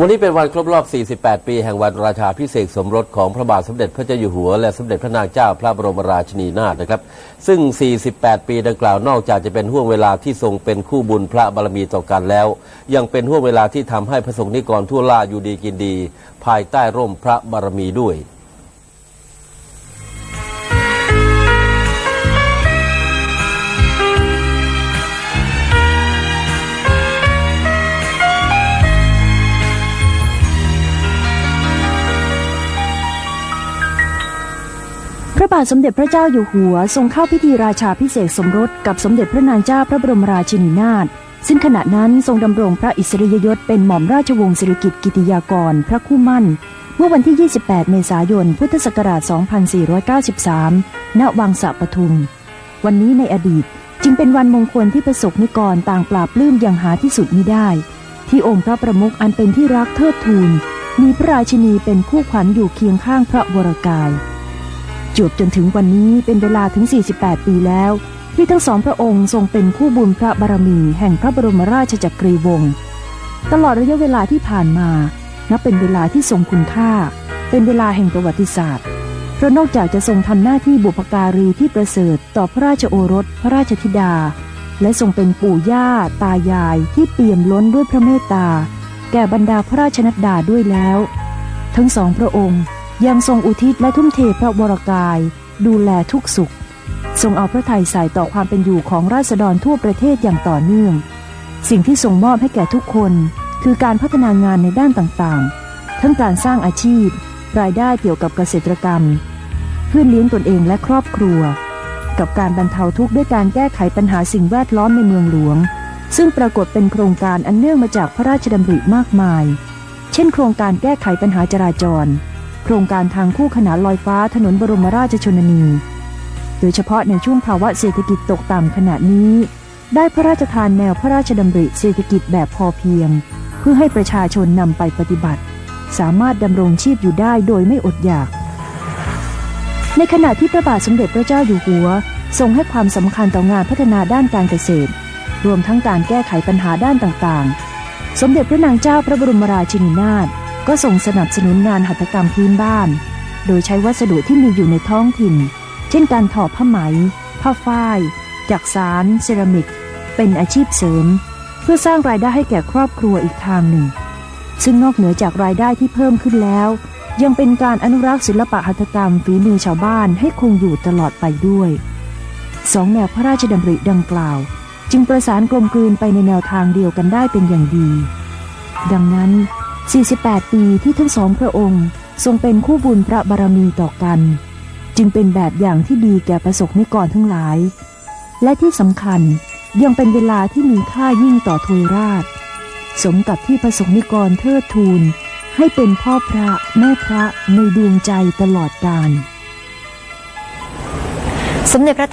วันนี้เป็นวันครบรอบ 48 ปี แห่งวันราชาพิเศษสมรสของพระบาทสมเด็จพระเจ้าอยู่หัว และสมเด็จพระนางเจ้าพระบรมราชินีนาถนะครับ ซึ่ง 48 ปีดังกล่าวนอกจากจะเป็นห่วงเวลาที่ทรงเป็นคู่บุญพระบารมีต่อกันแล้ว ยังเป็นห่วงเวลาที่ทำให้พระสงฆ์นิกรทั่วล่าอยู่ดีกินดี ภายใต้ร่มพระบารมีด้วย ระบาทสมเด็จพระเจ้าอยู่หัวทรงเข้าพิธีราชาพิเศษสมรสกับสมเด็จพระนางเจ้าพระบรมราชินีนาถซึ่งขณะนั้นทรงดำรงพระอิสริยยศเป็นหม่อมราชวงศ์สิริกิติ์กิติยากร พระคู่มั่น เมื่อวันที่ 28 เมษายน พุทธศักราช 2493 ณ วังสะปทุม วันนี้ในอดีตจึงเป็นวันมงคลที่ประสบนิกรต่างปราบลื้มอย่างหาที่สุดมิได้ ที่องค์พระประมุขอันเป็นที่รักเทิดทูน มีพระราชินีเป็นคู่ขวัญอยู่เคียงข้างพระวรกาย จวบจนถึงวันนี้เป็นเวลาถึง 48 ปีแล้ว ที่ทั้งสองพระองค์ทรงเป็นคู่บุญพระบารมีแห่งพระบรมราชจักรีวงศ์ตลอดระยะเวลาที่ผ่านมานับเป็นเวลาที่ทรงคุณค่า เป็นเวลาแห่งประวัติศาสตร์เพราะนอกจากจะทรงทำหน้าที่บุพการีที่ประเสริฐต่อพระราชโอรส พระราชธิดา และทรงเป็นปู่ย่า ตายายที่เปี่ยมล้นด้วยพระเมตตา แก่บรรดาพระราชนัดดาด้วยแล้ว ทั้งสองพระองค์ ยังทรงอุทิศและทุ่มเทพระวรกาย ดูแลทุกสุข ทรงเอาพระทัยใส่ต่อความเป็นอยู่ของราษฎรทั่วประเทศอย่างต่อเนื่อง สิ่งที่ทรงมอบให้แก่ทุกคน คือการพัฒนางานในด้านต่างๆ ทั้งการสร้างอาชีพ รายได้เกี่ยวกับเกษตรกรรม เพื่อเลี้ยงตนเองและครอบครัว กับการบรรเทาทุกข์ด้วยการแก้ไขปัญหาสิ่งแวดล้อมในเมืองหลวง ซึ่งปรากฏเป็นโครงการอันเนื่องมาจากพระราชดำริมากมาย เช่น โครงการแก้ไขปัญหาจราจร โครงการทางคู่ขนานลอยฟ้าถนนบรมราชชนนี โดยเฉพาะในช่วงภาวะเศรษฐกิจตกต่ำขณะนี้ ได้พระราชทานแนวพระราชดำริเศรษฐกิจแบบพอเพียง เพื่อให้ประชาชนนำไปปฏิบัติ สามารถดำรงชีพอยู่ได้โดยไม่อดอยาก ในขณะที่พระบาทสมเด็จพระเจ้าอยู่หัวทรงให้ความสำคัญต่องานพัฒนาด้านการเกษตร รวมทั้งการแก้ไขปัญหาด้านต่างๆ สมเด็จพระนางเจ้าพระบรมราชินีนาถ ก็ทรงสนับสนุนงานหัตถกรรมพื้นบ้าน โดยใช้วัสดุที่มีอยู่ในท้องถิ่น เช่นการทอผ้าไหม ผ้าฝ้าย จักสารเซรามิก เป็นอาชีพเสริม เพื่อสร้างรายได้ให้แก่ครอบครัวอีกทางหนึ่ง ซึ่งนอกเหนือจากรายได้ที่เพิ่มขึ้นแล้ว ยังเป็นการอนุรักษ์ศิลปะหัตถกรรมฝีมือชาวบ้านให้คงอยู่ตลอดไปด้วยสองแนวพระราชดำริดังกล่าว จึงประสานกลมกลืนไปในแนวทางเดียวกันได้เป็นอย่างดี ดังนั้น 48 ปีที่ทั้งสองพระองค์ทรงเป็นคู่บุญพระบารมีต่อกัน จึงเป็นแบบอย่างที่ดีแก่ประสบนิกรทั้งหลาย และที่สำคัญยังเป็นเวลาที่มีค่ายิ่งต่อทวยราช สมกับที่ประสงนิกรเทิดทูน ให้เป็นพ่อพระแม่พระในดวงใจตลอดกาลสมเด็จพระเท